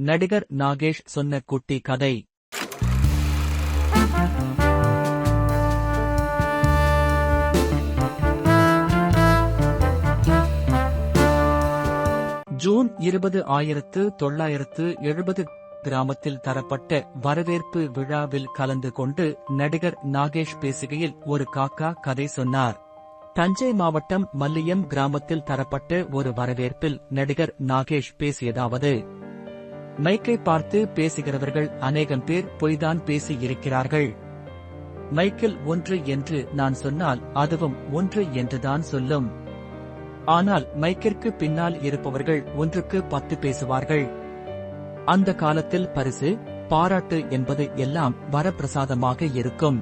நடிகர் நாகேஷ் சொன்ன குட்டி கதை. ஜூன் இருபது ஆயிரத்து தொள்ளாயிரத்து எழுபது கிராமத்தில் தரப்பட்ட வரவேற்பு விழாவில் கலந்து கொண்டு நடிகர் நாகேஷ் பேசுகையில் ஒரு காக்கா கதை சொன்னார். தஞ்சை மாவட்டம் மல்லியம் கிராமத்தில் தரப்பட்ட ஒரு வரவேற்பில் நடிகர் நாகேஷ் பேசியதாவது மைக்கை பார்த்து பேசுகிறவர்கள் அநேகம் பேர் பொய்தான் பேசி இருக்கிறார்கள் மைக்கேல் ஒன்று என்று நான் சொன்னால் அதுவும் ஒன்று என்றுதான் சொல்லும். ஆனால் மைக்கிற்கு பின்னால் இருப்பவர்கள் ஒன்றுக்கு பத்து பேசுவார்கள். அந்த காலத்தில் பரிசு பாராட்டு என்பது எல்லாம் வரப்பிரசாதமாக இருக்கும்.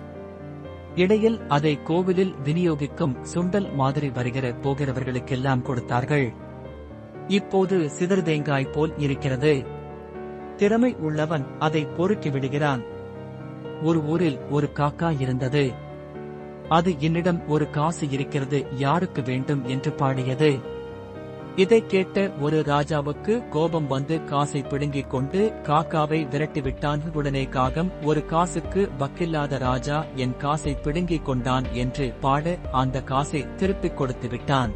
இடையில் அதை கோவிலில் விநியோகிக்கும் சுண்டல் மாதிரி வருகிற போகிறவர்களுக்கெல்லாம் கொடுத்தார்கள். இப்போது சிதறுதேங்காய் போல் இருக்கிறது. திறமை உள்ளவன் அதை பொறுக்கி விடுகிறான். ஒரு ஊரில் ஒரு காக்கா இருந்தது. அது என்னிடம் ஒரு காசு இருக்கிறது யாருக்கு வேண்டும் என்று பாடியது. இதை கேட்ட ஒரு ராஜாவுக்கு கோபம் வந்து காசை பிடுங்கிக் கொண்டு காக்காவை விரட்டிவிட்டான் உடனே காகம் ஒரு காசுக்கு வக்கில்லாத ராஜா என் காசை பிடுங்கிக் கொண்டான் என்று பாட அந்த காசை திருப்பிக் கொடுத்து விட்டான்.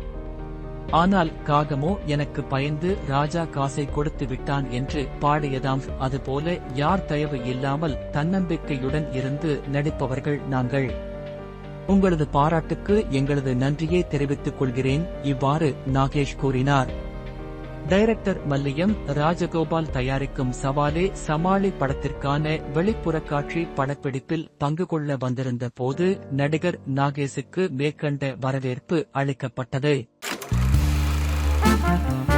ஆனால் காகமோ எனக்கு பயந்து ராஜா காசை கொடுத்து விட்டான் என்று பாடியதாம். அதுபோல யார் தயவு இல்லாமல் தன்னம்பிக்கையுடன் இருந்து நடிப்பவர்கள் நாங்கள். உங்களது பாராட்டுக்கு எங்களது நன்றியை தெரிவித்துக் கொள்கிறேன் இவ்வாறு நாகேஷ் கூறினார். டைரக்டர் மல்லியம் ராஜகோபால் தயாரிக்கும் சவாலே சமாளி படத்திற்கான வெளிப்புற காட்சி படப்பிடிப்பில் பங்கு கொள்ள வந்திருந்த போது நடிகர் நாகேஷுக்கு மேற்கண்ட வரவேற்பு அளிக்கப்பட்டது. Bye.